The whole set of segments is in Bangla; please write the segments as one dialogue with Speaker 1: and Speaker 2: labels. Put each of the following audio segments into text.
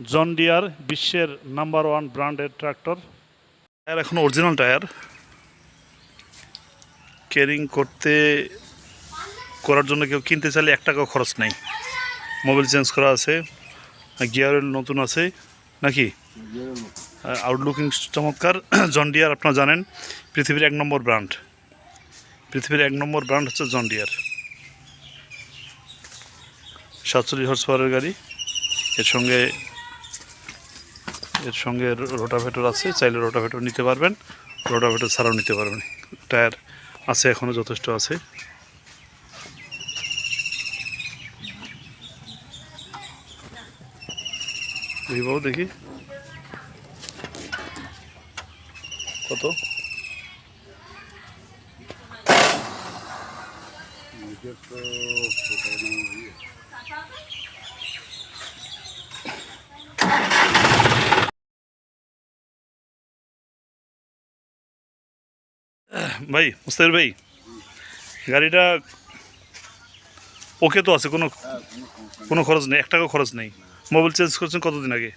Speaker 1: জন ডিয়ার বিশ্বের নাম্বার ওয়ান ব্র্যান্ডের ট্র্যাক্টর টায়ার এখন অরিজিনাল টায়ার কেরিং করতে করার জন্য কেউ কিনতে চাইলে এক টাকাও খরচ নেই। মোবাইল চেঞ্জ করা আছে। গিয়ার নতুন আছে। নাকি? আউটলুকিং চমৎকার। জন ডিয়ার আপনারা জানেন পৃথিবীর এক নম্বর ব্র্যান্ড পৃথিবীর এক নম্বর ব্র্যান্ড হচ্ছে জন ডিয়ার সাতচল্লিশ হর্স পাওয়ারের গাড়ি। এর সঙ্গে এর সঙ্গে রোটাভেটর আছে, চাইলে রোটাভেটর নিতে পারবেন। রোটাভেটর ছাড়াও নিতে পারবেন। টায়ার আছে এখনও যথেষ্ট আছে। বাবু দেখি। কত? ভাই মুস্তাফির ভাই গাড়িটা ওকে তো আছে কোনো কোনো খরচ নেই এক টাকা খরচ নেই। মোবাইল চেঞ্জ করছেন কতদিন আগে?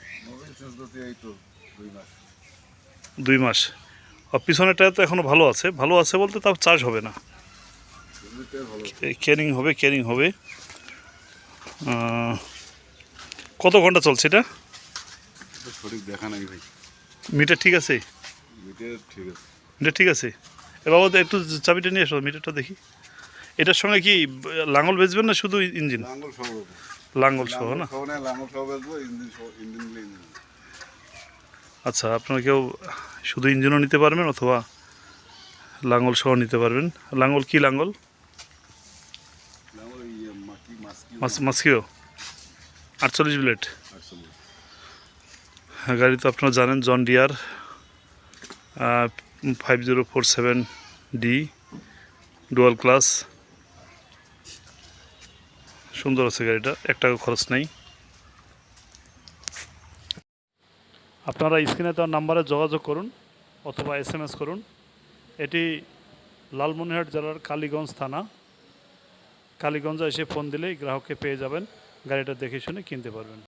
Speaker 2: দুই মাস।
Speaker 1: আর পিছনেরটা তো এখনও ভালো আছে ভালো আছে বলতে তাও চার্জ হবে না। কেয়ারিং হবে কেয়ারিং হবে। কত ঘণ্টা চলছে এটা
Speaker 2: এটা? সঠিক দেখা নাই ভাই।
Speaker 1: মিটার ঠিক আছে?
Speaker 2: মিটার ঠিক আছে।
Speaker 1: মিটার ঠিক আছে? এ বাবা একটু চাবিটা নিয়ে এসো মিটারটা দেখি। এটার সঙ্গে কি লাঙল বেচবেন না শুধু ইঞ্জিন?
Speaker 2: লাঙ্গল সহ
Speaker 1: না? আচ্ছা আপনারা কেউ শুধু ইঞ্জিনও নিতে পারবেন অথবা লাঙ্গল সহ নিতে পারবেন। লাঙ্গল কি
Speaker 2: লাঙ্গল ইয়ে মাটি মাস্কি।
Speaker 1: মাছ মাছকিও আটচল্লিশ ব্লেড।
Speaker 2: আটচল্লিশ।
Speaker 1: গাড়ি তো আপনারা জানেন John Deere. Five zero four seven D dual class সুন্দর আছে গাড়িটা, এক টাকা খরচ নেই। আপনারা স্ক্রিনে দেওয়ার নাম্বারে যোগাযোগ করুন অথবা এস এম এস করুন। এটি লালমনিরহাট জেলার কালীগঞ্জ থানা। কালীগঞ্জে এসে ফোন দিলেই গ্রাহককে পেয়ে যাবেন। গাড়িটা দেখে শুনে কিনতে পারবেন।